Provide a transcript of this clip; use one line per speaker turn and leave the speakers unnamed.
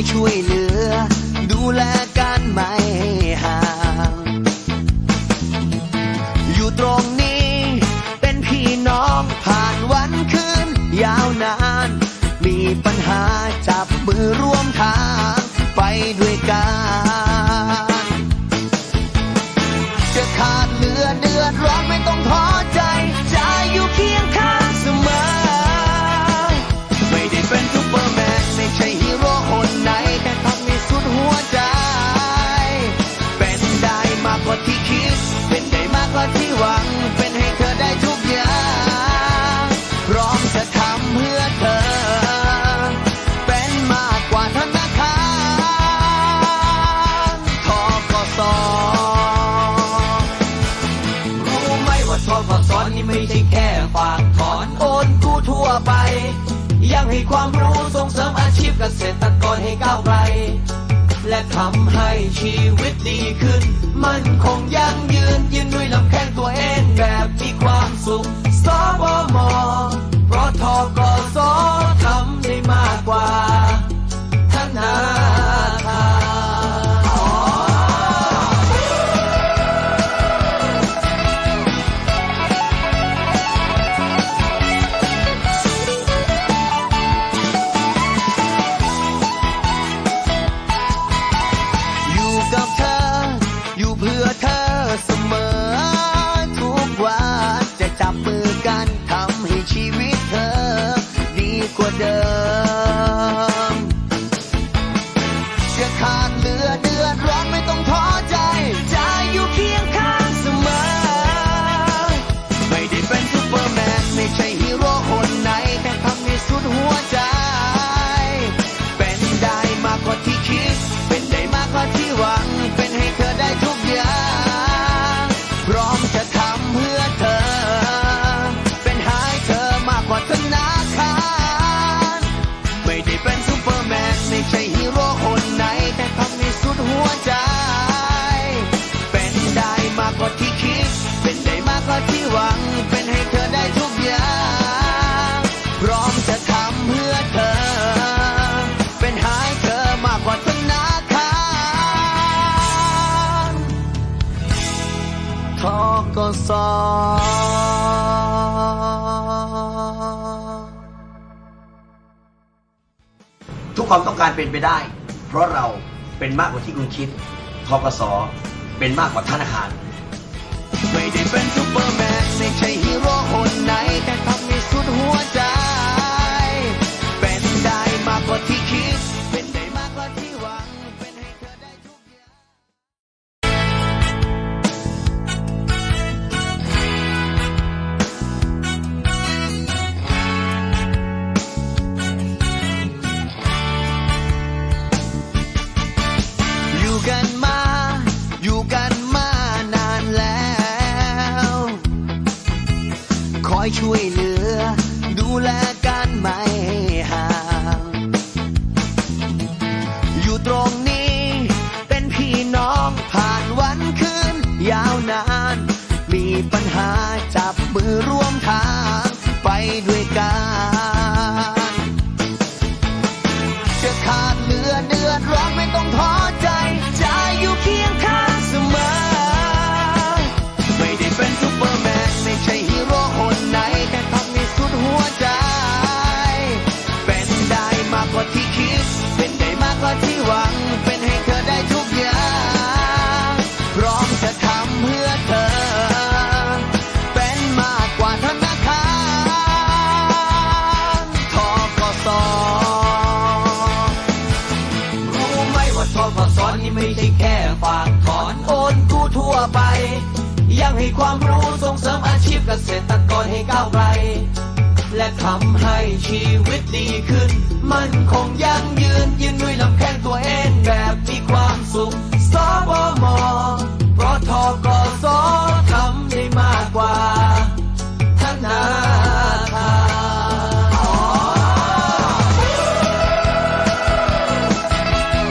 อยช่วยเหลือ ดูแลกันไม่ห่างอยู่ตรงนี้ เป็นพี่น้องผ่านวันคืนยาวนาน มีปัญหาจับมือร่วมทางไปด้วยกัน ยังให้ความรู้ส่
งเสริมอาชีพเกษตรกรให้ก้าวไกล และทำให้ชีวิตดีขึ้น มันคงยั่งยืนยืน เสม
อ ทุกวันจะจับมือ ก็สาทุกความ
ต้องการเป็นไปได้ เพราะเราเป็นมากกว่าที่คุณคิดทกสเป็นมากกว่าธนาคาร
ไม่ได้เป็นซูเปอร์แมนไม่ใช่ ยช่วยเหลือ ดูแลกันไม่ห่างอยู่ตรงนี้ เป็นพี่น้องผ่านวันคืนยาวนาน มีปัญหาจับมือร่วมทาง ได้แค่
ฝากถอนโอนกู้ทั่วไป ยังให้ความรู้ส่งเสริมอาชีพเกษตรกรให้ก้าวไกล และทำให้ชีวิตดีขึ้น มันคง